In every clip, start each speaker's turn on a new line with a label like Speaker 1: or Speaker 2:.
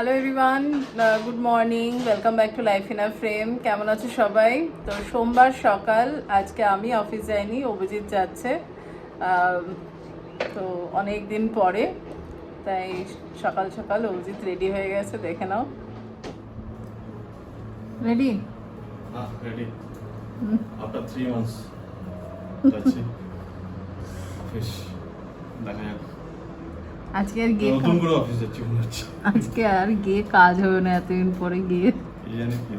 Speaker 1: Hello everyone good morning welcome back to life in a frame কেমন আছো সবাই? তো সোমবার সকাল আজকে আমি অফিস যাইনি অভিজিৎ যাচ্ছে। তো অনেক দিন পরে তাই সকাল সকাল অভিজিৎ রেডি হয়ে গেছে দেখে নাও। Ready
Speaker 2: three months. যাচ্ছি। দেখা যাক।
Speaker 1: আজকে আর গিয়ে
Speaker 2: নতুন করে অফিস যাচ্ছি মনে হচ্ছে।
Speaker 1: আজকে আর গিয়ে কাজ হবে না এতদিন পরে গিয়ে।
Speaker 2: জানি কি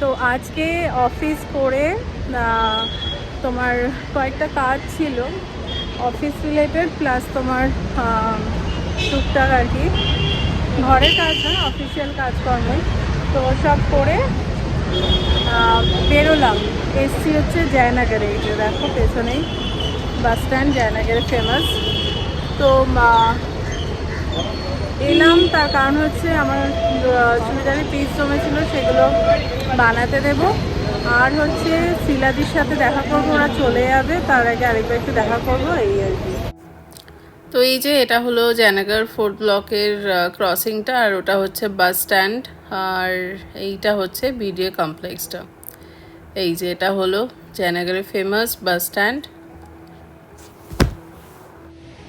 Speaker 1: তো আজকে অফিস করে আহ, তোমার কয়েকটা কাজ ছিল। অফিস রিলেটেড প্লাস তোমার টুকটাক আর কি। ঘরের কাজ না অফিসিয়াল কাজকর্মই তো সব করে বেরোলাম। এসছি হচ্ছে জয়নগরে, এই যে দেখো পেছনেই বাস স্ট্যান্ড জয়নগরে ফেমাস তো এলাম, তার কারণ হচ্ছে আমার চুড়িদারের পিস জমেছিল সেগুলো বানাতে দেব। আর হচ্ছে শিলাদির সাথে দেখা করব ওরা চলে যাবে তার আগে আরেকবার একটু দেখা করব এই আর কি। তো এই যে এটা হলো জয়নগর ফোর্থ ব্লকের ক্রসিংটা আর ওটা হচ্ছে বাস স্ট্যান্ড আর এইটা হচ্ছে বিডিএ কমপ্লেক্সটা এই যে এটা হলো জয়নগরের ফেমাস বাস স্ট্যান্ড।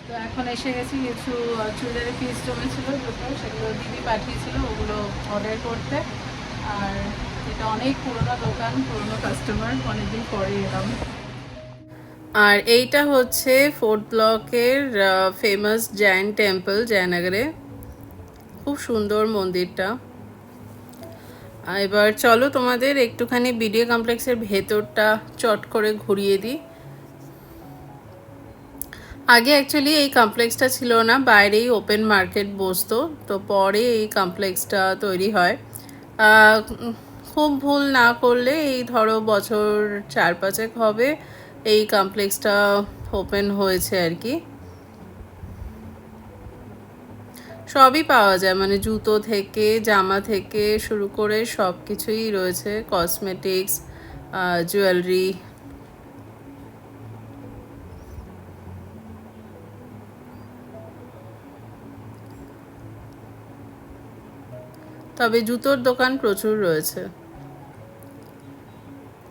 Speaker 1: তো এখন এসে গেছি কিছু চুড়িদারের পিস জমেছিল সেগুলো দিদি পাঠিয়েছিল ওগুলো অর্ডার করতে। আর অনেকদিন পরে আর এইটা হচ্ছে ফোর্থ ব্লকের ফেমাস জৈন টেম্পল জয়নগরে খুব সুন্দর মন্দিরটা। এবার চলো তোমাদের একটুখানি বিডিএ কমপ্লেক্সের ভেতরটা চট করে ঘুরিয়ে দিই। আগে অ্যাকচুয়ালি এই কমপ্লেক্সটা ছিল না, বাইরেই ওপেন মার্কেট বসতো, তো পরে এই কমপ্লেক্সটা তৈরি হয়। খুব ভুল না করলে এই ধরো বছর চার পাঁচেক হবে, এই কমপ্লেক্সটা ওপেন হয়েছে আর কি। সবই পাওয়া যায় মানে জুতো থেকে, জামা থেকে শুরু করে সব কিছুই রয়েছে কসমেটিক্স জুয়েলারি তবে জুতোর দোকান প্রচুর রয়েছে।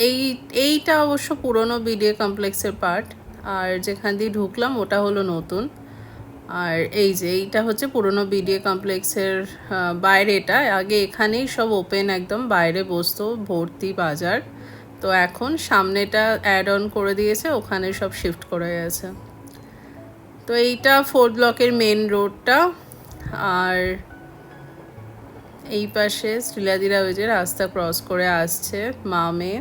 Speaker 1: এই এইটা অবশ্য পুরনো বিডিএ কমপ্লেক্সের পার্ট আর যেখান দিয়ে ঢুকলাম ওটা হলো নতুন। আর এই যে এইটা হচ্ছে পুরনো বিডিএ কমপ্লেক্সের আহ, বাইরেটা। আগে এখানেই সব ওপেন একদম বাইরে বসতো ভর্তি বাজার। তো এখন সামনেটা অ্যাড অন করে দিয়েছে ওখানে সব শিফট করে গেছে। তো এইটা ফোর্থ ব্লকের মেন রোডটা আর এই পাশে শ্রীলাদিরা ওই যে রাস্তা ক্রস করে আসছে মা মেয়ে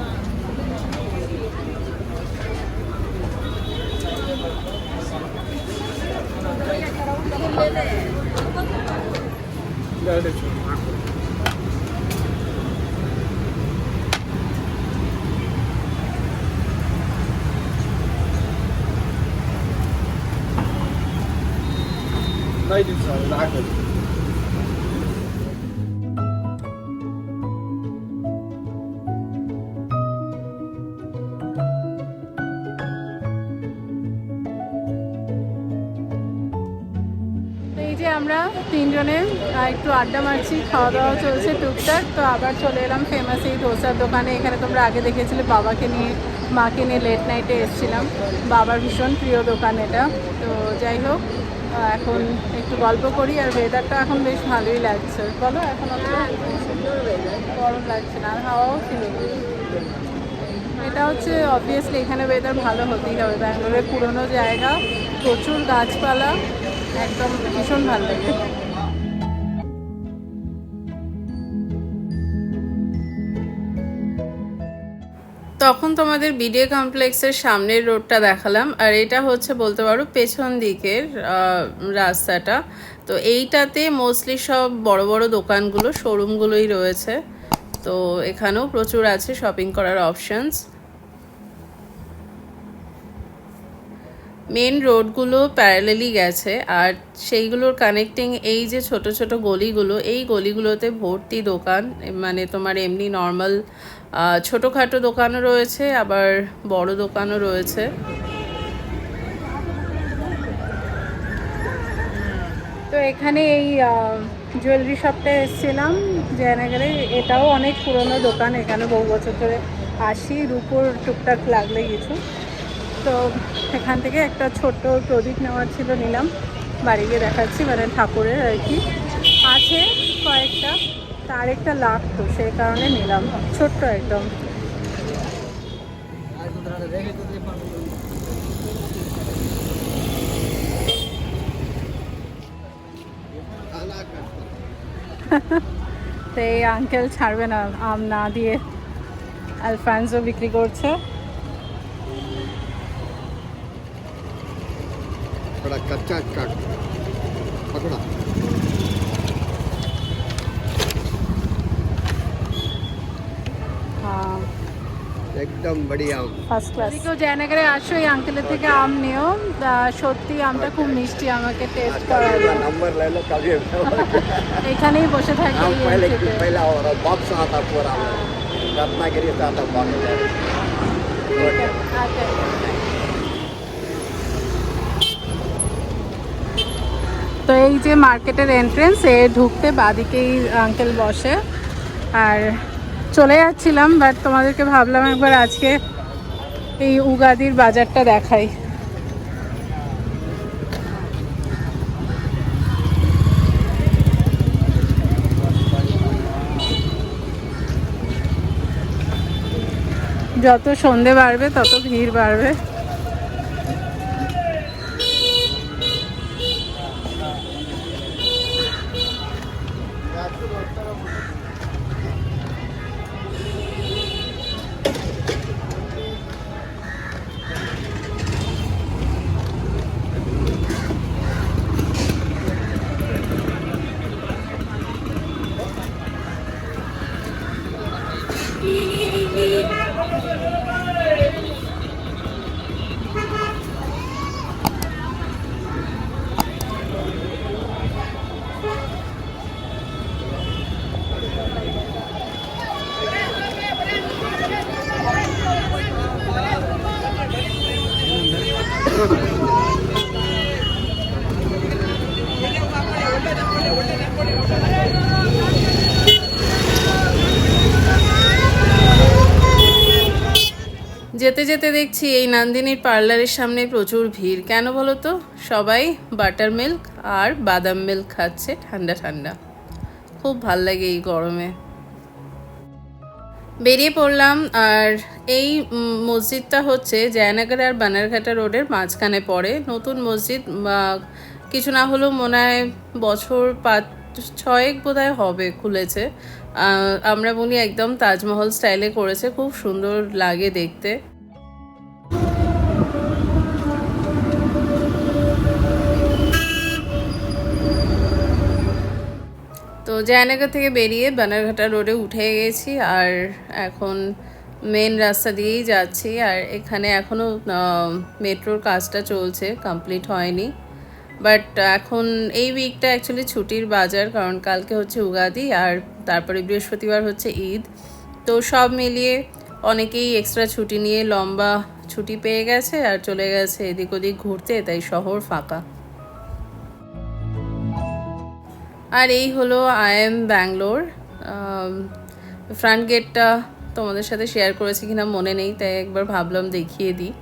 Speaker 1: আমরা তিনজনে একটু আড্ডা মারছি খাওয়া দাওয়া চলছে টুকটাক তো আবার চলে এলাম ফেমাস এই ধোসার দোকানে। এখানে তোমরা আগে দেখেছিলে বাবাকে নিয়ে মাকে নিয়ে লেট নাইটে এসেছিলাম। বাবার ভীষণ প্রিয় দোকান এটা। তো যাই হোক এখন একটু গল্প করি আর ওয়েদারটা এখন বেশ ভালোই লাগছে। বলো এখন গরম লাগছে না আর হাওয়াও ছিল এটা হচ্ছে অবভিয়াসলি এখানে ওয়েদার ভালো হতেই হবে। ব্যাঙ্গালোরের পুরনো জায়গা প্রচুর গাছপালা একদম ভীষণ ভালো লাগে। তখন তোমাদের বিডিএ কমপ্লেক্সের সামনের রোডটা দেখালাম, আর এটা হচ্ছে বলতে পারো পেছন দিকের রাস্তাটা। তো এইটাতে মোস্টলি সব বড় বড় দোকানগুলো, শোরুমগুলোই রয়েছে। তো এখানেও প্রচুর আছে শপিং করার অপশনস। মেন রোডগুলো প্যারালেলি গেছে, আর সেইগুলোর কানেক্টিং এই যে ছোট ছোট গলিগুলো, এই গলিগুলোতে ভর্তি দোকান মানে তোমার এমনি নর্মাল ছোটোখাটো দোকানও রয়েছে, আবার বড় দোকানও রয়েছে। তো এখানে এই জুয়েলারি শপটা এসেছিলাম জয়নগরে এটাও অনেক পুরনো দোকান, এখানে বহু বছর ধরে আসি, রূপোর টুকটাক লাগলে কিছু। তো এখান থেকে একটা ছোট্ট প্রদীপ নেওয়ার ছিল, নিলাম। বাড়ি গিয়ে দেখাচ্ছি মানে ঠাকুরের আর কি। আছে কয়েকটা, তার একটা লাগতো সেই কারণে নিলাম। ছোট্ট একদম। তো এই আঙ্কেল ছাড়বে না, আম না দিয়ে আলফান্সও বিক্রি করছে।
Speaker 3: थोड़ा कच्चा काट पकड़ा
Speaker 1: হ্যাঁ
Speaker 3: एकदम बढ़िया
Speaker 1: ফার্স্ট ক্লাস কেউ জয়নগরে আসো এই আঙ্কেলের থেকে আম নিও আহ, সত্যি আমটা খুব মিষ্টি আমাকে টেস্ট করালো
Speaker 3: नंबर ले लो कभी
Speaker 1: এখানেই বসে থাকি
Speaker 3: हम
Speaker 1: এই
Speaker 3: पहले
Speaker 1: এন্ট্রিতে।
Speaker 3: पहला और बॉक्स आता पूरा रत्नागिरी से आता बॉक्स
Speaker 1: তো এই যে মার্কেটের এন্ট্রেন্স এ ঢুকতে বাদিকেই আঙ্কেল বসে। আর চলে যাচ্ছিলাম বাট তোমাদেরকে ভাবলাম একবার আজকে এই উগাদির বাজারটা দেখাই। যত সন্ধে বাড়বে, তত ভিড় বাড়বে। যেতে দেখছি এই নান্দিনীর পার্লারের সামনে প্রচুর ভিড়। কেন বলো তো? সবাই বাটার মিল্ক আর বাদাম মিল্ক খাচ্ছে ঠান্ডা ঠান্ডা। খুব ভালো লাগে এই গরমে। বেরিয়ে পড়লাম আর এই মসজিদটা হচ্ছে জয়নগর আর বানারঘাটা রোডের মাঝখানে পড়ে। নতুন মসজিদ কিছু না হলেও মনে হয় বছর পাঁচ, ছয়েক বোধহয় হবে খুলেছে। আমরা বলি একদম তাজমহল স্টাইলে করেছে। খুব সুন্দর লাগে দেখতে। জয়নগর থেকে বেরিয়ে বানারঘাটা রোডে উঠে গেছি আর এখন মেন রাস্তা দিয়েই যাচ্ছি আর এখানে এখনও মেট্রোর কাজটা চলছে কমপ্লিট হয়নি। বাট এখন এই উইকটা অ্যাকচুয়ালি ছুটির বাজার, কারণ কালকে হচ্ছে উগাদি আর তারপরে বৃহস্পতিবার হচ্ছে ঈদ। তো সব মিলিয়ে অনেকেই এক্সট্রা ছুটি নিয়ে লম্বা ছুটি পেয়ে গেছে আর চলে গেছে এদিক ওদিক ঘুরতে, তাই শহর ফাঁকা। আর এই হলো আই এম ব্যাঙ্গলোর ফ্রন্ট গেটটা তোমাদের সাথে শেয়ার করেছি কিনা মনে নেই, তাই একবার ভাবলাম দেখিয়ে দিই।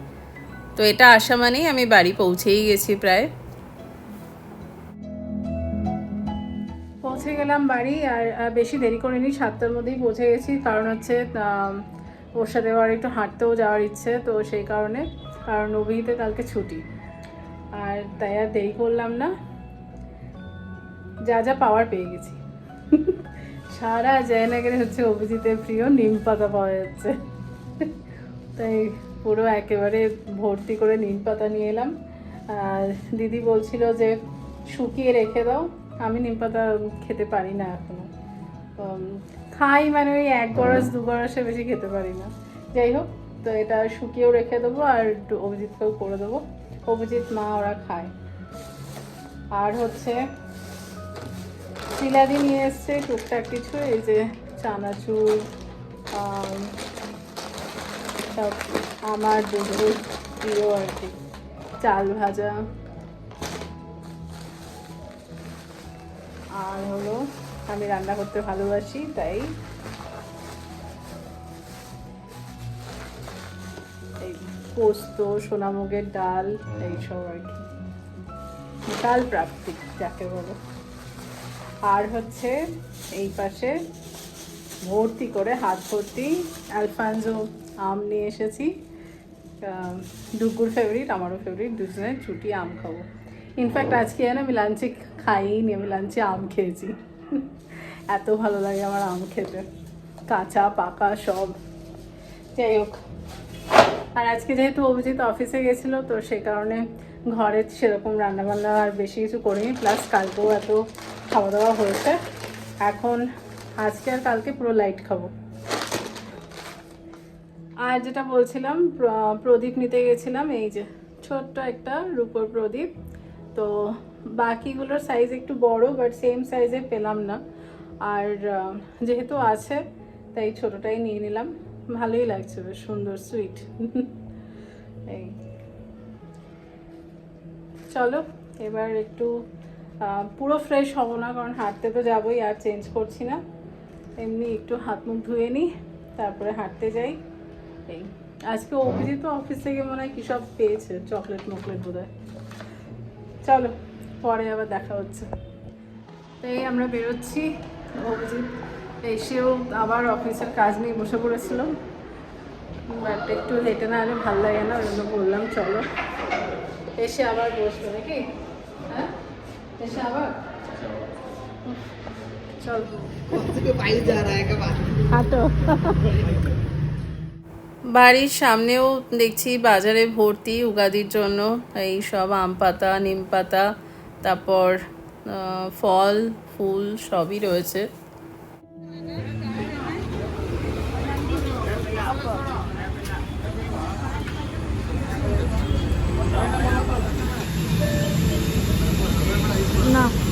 Speaker 1: তো এটা আসা মানেই আমি বাড়ি পৌঁছেই গেছি প্রায়। পৌঁছে গেলাম বাড়ি আর বেশি দেরি করিনি, সাতটার মধ্যেই পৌঁছে গেছি, কারণ হচ্ছে ওর সাথে আবার একটু হাঁটতেও যাওয়ার ইচ্ছে, তো সেই কারণে, কারণ অভিহিতে কালকে ছুটি। আর তাই আর দেরি করলাম না। যা যা পাওয়ার পেয়ে গেছি। সারা জয়নগরে হচ্ছে অভিজিতের প্রিয় নিম পাতা পাওয়া যাচ্ছে। তাই পুরো একেবারে ভর্তি করে নিম পাতা নিয়ে এলাম। আর দিদি বলছিল যে,
Speaker 4: শুকিয়ে রেখে দাও, আমি নিম পাতা খেতে পারি না এখনও। খাই মানে ওই এক গরস, দু গরসে বেশি খেতে পারি না। যাই হোক, তো এটা শুকিয়েও রেখে দেবো আর একটু অভিজিৎকেও করে দেবো। অভিজিৎ, মা, ওরা খায়। আর হচ্ছে শিলাদি নিয়ে এসছে টুকটাক কিছু এই যে চানাচুর সব আমার দুধের প্রিয় আর কি চাল ভাজা। আর হলো আমি রান্না করতে ভালোবাসি তাই এই পোস্ত সোনামুগের ডাল এইসব আর কি। ডাল প্রাপ্তি যাকে বলে। আর হচ্ছে এই পাশে ভর্তি করে হাত ভর্তি অ্যালফানজো আম নিয়ে এসেছি। ডুগুর ফেভারিট আমারও ফেভারিট দুজনের ছুটি আম খাব। ইনফ্যাক্ট আজকে যেন আমি লাঞ্চে খাইনি, আমি লাঞ্চে আম খেয়েছি। এত ভালো লাগে আমার আম খেতে। কাঁচা, পাকা, সব। যাই হোক। আর আজকে যেহেতু অভিজিৎ অফিসে গেছিল, তো সেই কারণে ঘরে সেরকম রান্নাবান্না আর বেশি কিছু করিনি প্লাস কালকেও এত খাওয়া দাওয়া হয়েছে। এখন আজকে আর কালকে পুরো লাইট খাব। আর যেটা বলছিলাম প্রদীপ নিতে গেছিলাম, এই যে ছোট্ট একটা রূপোর প্রদীপ। তো বাকিগুলোর সাইজ একটু বড় বাট সেম সাইজে পেলাম না। আর যেহেতু আছে, তাই ছোটটাই নিয়ে নিলাম। ভালোই লাগছে বেশ, সুন্দর সুইট এই। চলো, এবার একটু পুরো ফ্রেশ হব না, কারণ হাঁটতে তো যাবোই, আর চেঞ্জ করছি না। এমনি একটু হাত মুখ ধুয়ে নিই, তারপরে হাঁটতে যাই। এই, আজকে অভিজিৎ অফিস থেকে মনে হয় কী সব পেয়েছে চকলেট মকলেট বোধ চলো, পরে আবার দেখা হচ্ছে। তো এই আমরা বেরোচ্ছি, অভিজিৎ। এসেও আবার অফিসের কাজ নিয়ে বসে পড়েছিল। বাট একটু হেঁটে না হলে ভালো লাগে না, ওই জন্য বললাম, চলো। এসে আবার বসবে নাকি? হ্যাঁ? বাড়ির সামনেও দেখছি বাজারে ভর্তি উগাদির জন্য, এই সব আম পাতা, নিম পাতা, তারপর ফল, ফুল সবই রয়েছে। না।